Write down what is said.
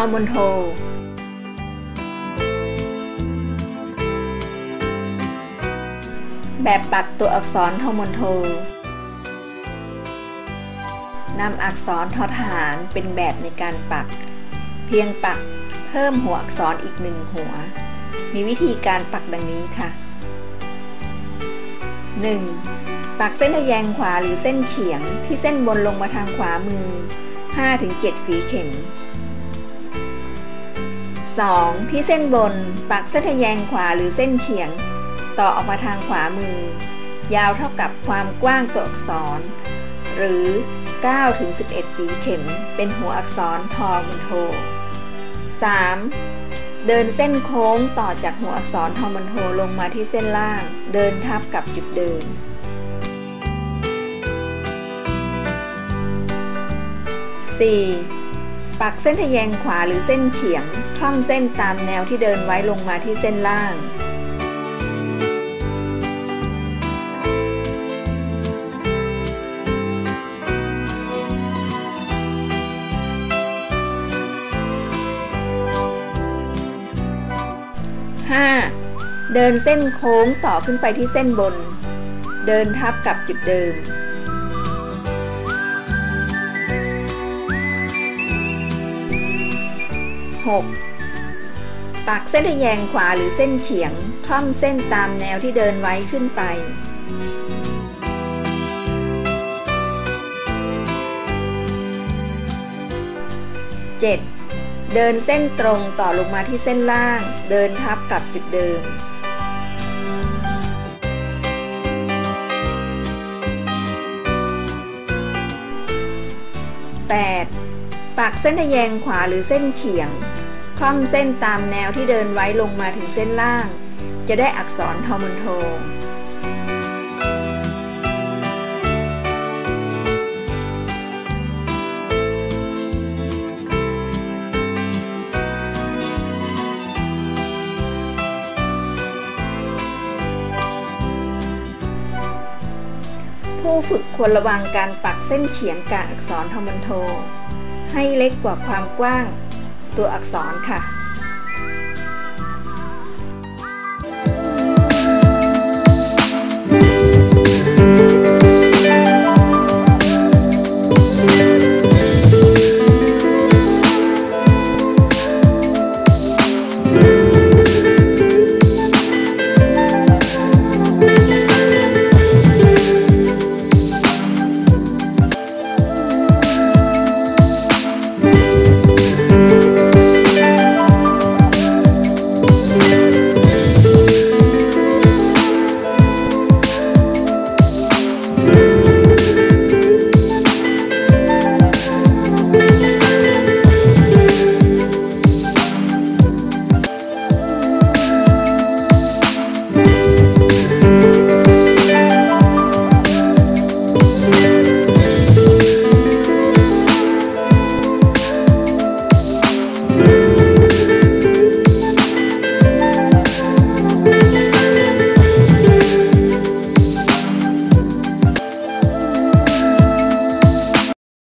อมอนโทแบบปักตัวอักษรทอมอนโทนำอักษรทอฐานเป็นแบบในการปัก เพียงปักเพิ่มหัวอักษรอีกหนึ่งหัว มีวิธีการปักดังนี้ค่ะ 1. ปักเส้นทะแยงขวาหรือเส้นเฉียงที่เส้นบนลงมาทางขวามือ 5-7ฝีเข็ม 2. ที่เส้นบน ปักเส้นทะแยงขวาหรือเส้นเฉียง ต่อออกมาทางขวามือ ยาวเท่ากับความกว้างตัวอักษร หรือ9-11 ฝีเข็ม เป็นหัวอักษรทอมันโท 3. เดินเส้นโค้งต่อจากหัวอักษรทอมันโทลงมาที่เส้นล่าง เดินทับกับจุดเดิม 4. ปักเส้นทะแยงขวาหรือเส้นเฉียง คล่อมเส้นตามแนวที่เดินไว้ลงมาที่เส้นล่าง 5. เดินเส้นโค้งต่อขึ้นไปที่เส้นบน เดินทับกับจุดเดิม 6. ปักเส้นทแยงขวาหรือเส้นเฉียงค่อมเส้นตามแนวที่เดินไว้ขึ้นไป 7. เดินเส้นตรงต่อลงมาที่เส้นล่าง เดินทับกับจุดเดิม 8. ปักเส้นทะแยงขวาหรือเส้นเฉียง คล่อมเส้นตามแนวที่เดินไว้ลงมาถึงเส้นล่าง จะได้อักษรทอมอนโทผู้ฝึกควรระวังการปักเส้นเฉียงกลางอักษรทอมันโท ให้เล็กกว่าความกว้างตัวอักษรค่ะ